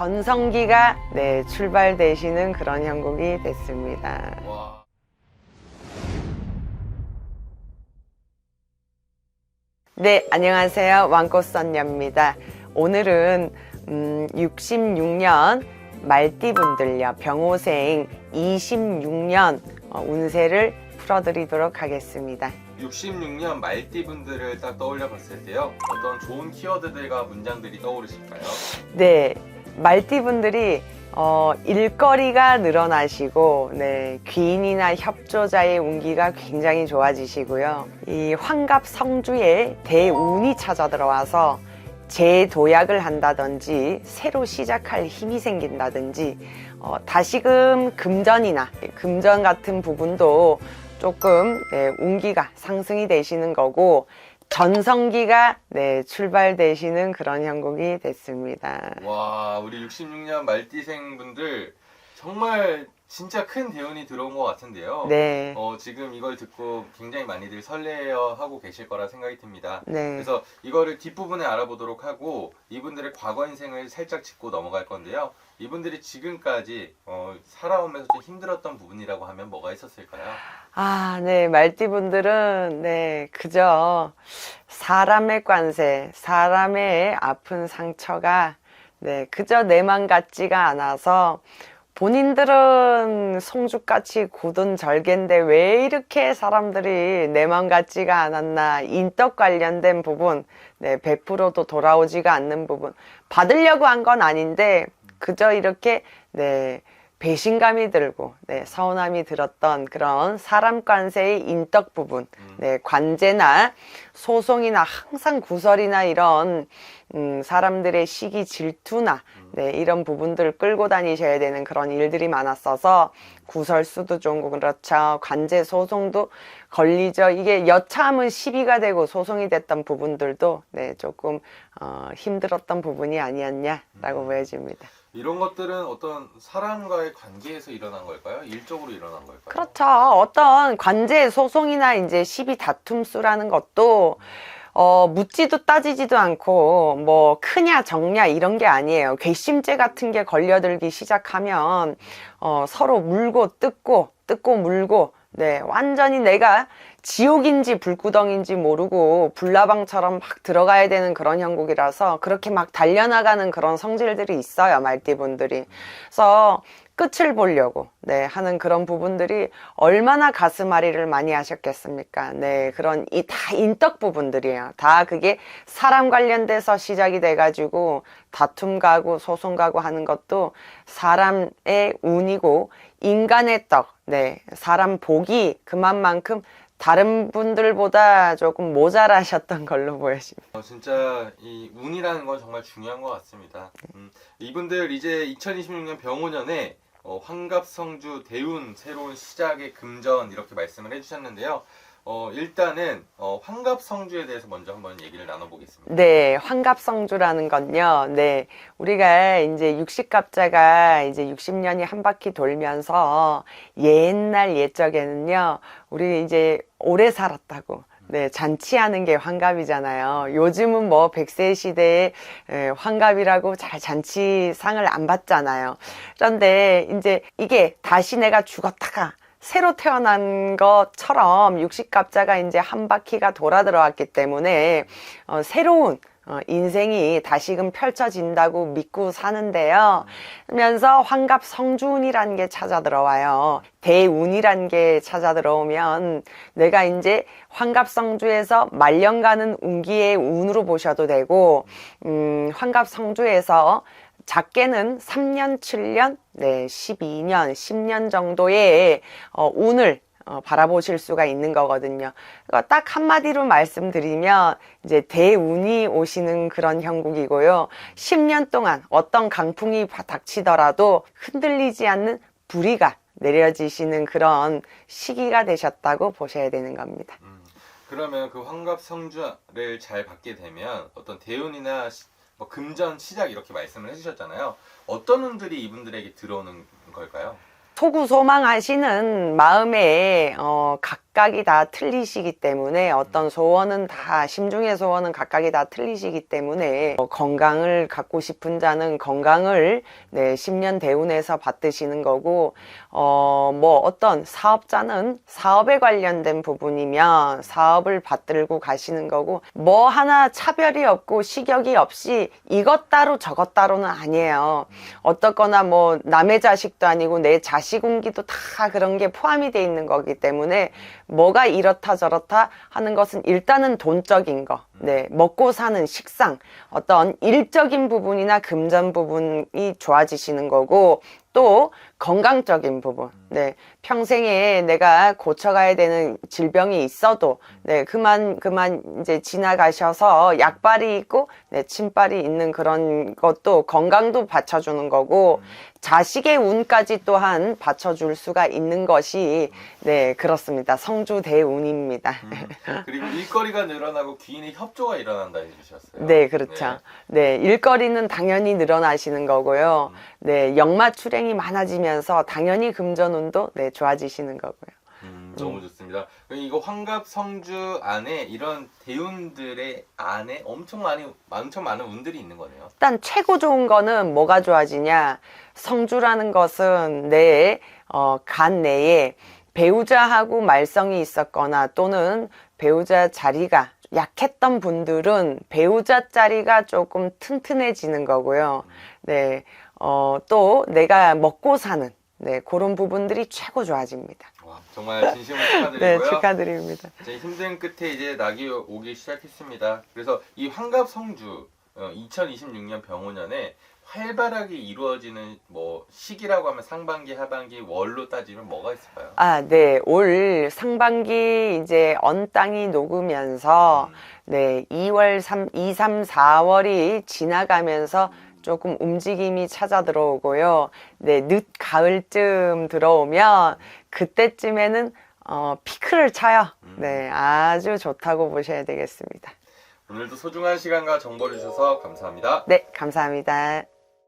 전성기가 네, 출발되시는 그런 형국이 됐습니다. 와. 네, 안녕하세요. 왕꽃선녀입니다. 오늘은 음, 66년 말띠분들요, 병호생 26년 어, 운세를 풀어드리도록 하겠습니다. 66년 말띠 분들을 딱 떠올려 봤을 때요. 어떤 좋은 키워드들과 문장들이 떠오르실까요? 네, 말띠분들이 어, 일거리가 늘어나시고, 네, 귀인이나 협조자의 운기가 굉장히 좋아지시고요. 이 환갑 성주에 대운이 찾아 들어와서 재도약을 한다든지, 새로 시작할 힘이 생긴다든지, 어, 다시금 금전이나 금전 같은 부분도 조금 네, 운기가 상승이 되시는 거고, 전성기가 네, 출발되시는 그런 형국이 됐습니다. 와, 우리 66년 말띠생 분들 정말 진짜 큰 대운이 들어온 것 같은데요. 네. 어, 지금 이걸 듣고 굉장히 많이들 설레어 하고 계실 거라 생각이 듭니다. 네. 그래서 이거를 뒷부분에 알아보도록 하고 이분들의 과거 인생을 살짝 짚고 넘어갈 건데요. 이분들이 지금까지 어, 살아오면서 좀 힘들었던 부분이라고 하면 뭐가 있었을까요? 아, 네. 말띠분들은, 네, 그저 사람의 관세, 사람의 아픈 상처가, 네, 그저 내만 같지가 않아서 본인들은 송죽같이 굳은 절개인데 왜 이렇게 사람들이 내만 같지가 않았나? 인덕 관련된 부분 네, 100%도 돌아오지가 않는 부분. 받으려고 한 건 아닌데 그저 이렇게 네, 배신감이 들고 네, 서운함이 들었던 그런 사람 관세의 인덕 부분 음. 네, 관제나 소송이나 항상 구설이나 이런 음, 사람들의 시기 질투나 네, 이런 부분들을 끌고 다니셔야 되는 그런 일들이 많았어서 구설수도 좀 그렇죠. 관제 소송도 걸리죠. 이게 여차하면 시비가 되고 소송이 됐던 부분들도 네, 조금 어, 힘들었던 부분이 아니었냐라고 음. 보여집니다. 이런 것들은 어떤 사람과의 관계에서 일어난 걸까요? 일적으로 일어난 걸까요? 그렇죠. 어떤 관제 소송이나 이제 시비 다툼수라는 것도 어, 묻지도 따지지도 않고 뭐 크냐 적냐 이런 게 아니에요. 괘씸죄 같은 게 걸려들기 시작하면 어, 서로 물고 뜯고 뜯고 물고 네 완전히 내가 지옥인지 불구덩인지 모르고 불나방처럼 막 들어가야 되는 그런 형국이라서 그렇게 막 달려나가는 그런 성질들이 있어요 말띠분들이. 그래서 끝을 보려고 네 하는 그런 부분들이 얼마나 가슴앓이를 많이 하셨겠습니까 네 그런 이 다 인덕 부분들이에요 다 그게 사람 관련돼서 시작이 돼 가지고 다툼 가고 소송 가고 하는 것도 사람의 운이고 인간의 떡, 네, 사람 복이 그만만큼 다른 분들보다 조금 모자라셨던 걸로 보여집니다. 어, 진짜 이 운이라는 건 정말 중요한 것 같습니다. 음, 이분들 이제 2026년 병호년에 어, 환갑성주 대운 새로운 시작의 금전 이렇게 말씀을 해주셨는데요. 어, 일단은 어, 환갑성주에 대해서 먼저 한번 얘기를 나눠보겠습니다. 네, 환갑성주라는 건요, 네, 우리가 이제 60갑자가 이제 60년이 한 바퀴 돌면서 옛날 옛적에는요, 우리 이제 오래 살았다고. 네, 잔치하는 게 환갑이잖아요. 요즘은 뭐 100세 시대에 에, 환갑이라고 잘 잔치상을 안 받잖아요. 그런데 이제 이게 다시 내가 죽었다가 새로 태어난 것처럼 60갑자가 이제 한 바퀴가 돌아 들어왔기 때문에 어, 새로운 어, 인생이 다시금 펼쳐진다고 믿고 사는데요. 그러면서 환갑 성주운이라는 게 찾아 들어와요. 대운이라는 게 찾아 들어오면 내가 이제 환갑 성주에서 말년가는 운기의 운으로 보셔도 되고, 음, 환갑 성주에서 작게는 3년, 7년, 네, 12년, 10년 정도의 어, 운을 어, 바라보실 수가 있는 거거든요. 그러니까 딱 한마디로 말씀드리면 이제 대운이 오시는 그런 형국이고요. 10년 동안 어떤 강풍이 바- 닥치더라도 흔들리지 않는 불이가 내려지시는 그런 시기가 되셨다고 보셔야 되는 겁니다. 음, 그러면 그 환갑 성주를 잘 받게 되면 어떤 대운이나 시- 뭐 금전 시작 이렇게 말씀을 해주셨잖아요. 어떤 운들이 이분들에게 들어오는 걸까요? 소구소망하시는 마음에 어, 가까이 각각이 다 틀리시기 때문에 어떤 소원은 다 심중의 소원은 각각이 다 틀리시기 때문에 어, 건강을 갖고 싶은 자는 건강을 네, 10년 대운에서 받드시는 거고 어, 뭐 어떤 사업자는 사업에 관련된 부분이면 사업을 받들고 가시는 거고 뭐 하나 차별이 없고 식역이 없이 이것 따로 저것 따로는 아니에요. 어떻거나 뭐 남의 자식도 아니고 내 자식 운기도 다 그런 게 포함이 돼 있는 거기 때문에 뭐가 이렇다 저렇다 하는 것은 일단은 돈적인 거, 네 먹고 사는 식상, 어떤 일적인 부분이나 금전 부분이 좋아지시는 거고 또 건강적인 부분, 네. 평생에 내가 고쳐가야 되는 질병이 있어도 네 그만 그만 이제 지나가셔서 약발이 있고 네 침발이 있는 그런 것도 건강도 받쳐주는 거고 자식의 운까지 또한 받쳐줄 수가 있는 것이 네 그렇습니다. 성주 대운입니다. 음, 그리고 일거리가 늘어나고 귀인의 협조가 일어난다 해주셨어요. 네, 그렇죠. 네, 일거리는 당연히 늘어나시는 거고요. 네, 역마 출행 이 많아지면서 당연히 금전운도 네, 좋아지시는 거고요. 음, 너무 좋습니다. 이거 환갑 성주 안에 이런 대운들의 안에 엄청 많이 엄청 많은 운들이 있는 거네요. 일단 최고 좋은 거는 뭐가 좋아지냐? 성주라는 것은 내, 어, 간 내에 배우자하고 말썽이 있었거나 또는 배우자 자리가 약했던 분들은 배우자 자리가 조금 튼튼해지는 거고요. 네, 어, 또 내가 먹고 사는, 네, 그런 부분들이 최고 좋아집니다. 와, 정말 진심으로 축하드리고요. 네, 축하드립니다. 이제 힘든 끝에 이제 낙이 오기 시작했습니다. 그래서 이 환갑 성주 2026년 병호년에 활발하게 이루어지는 뭐 시기라고 하면 상반기, 하반기, 월로 따지면 뭐가 있을까요? 아, 네. 올 상반기 이제 언 땅이 녹으면서 음, 네, 2월 3, 2, 3, 4월이 지나가면서 조금 움직임이 찾아 들어오고요. 네, 늦 가을쯤 들어오면 그때쯤에는 어, 피크를 차요. 네, 아주 좋다고 보셔야 되겠습니다. 오늘도 소중한 시간과 정보를 주셔서 감사합니다. 네, 감사합니다.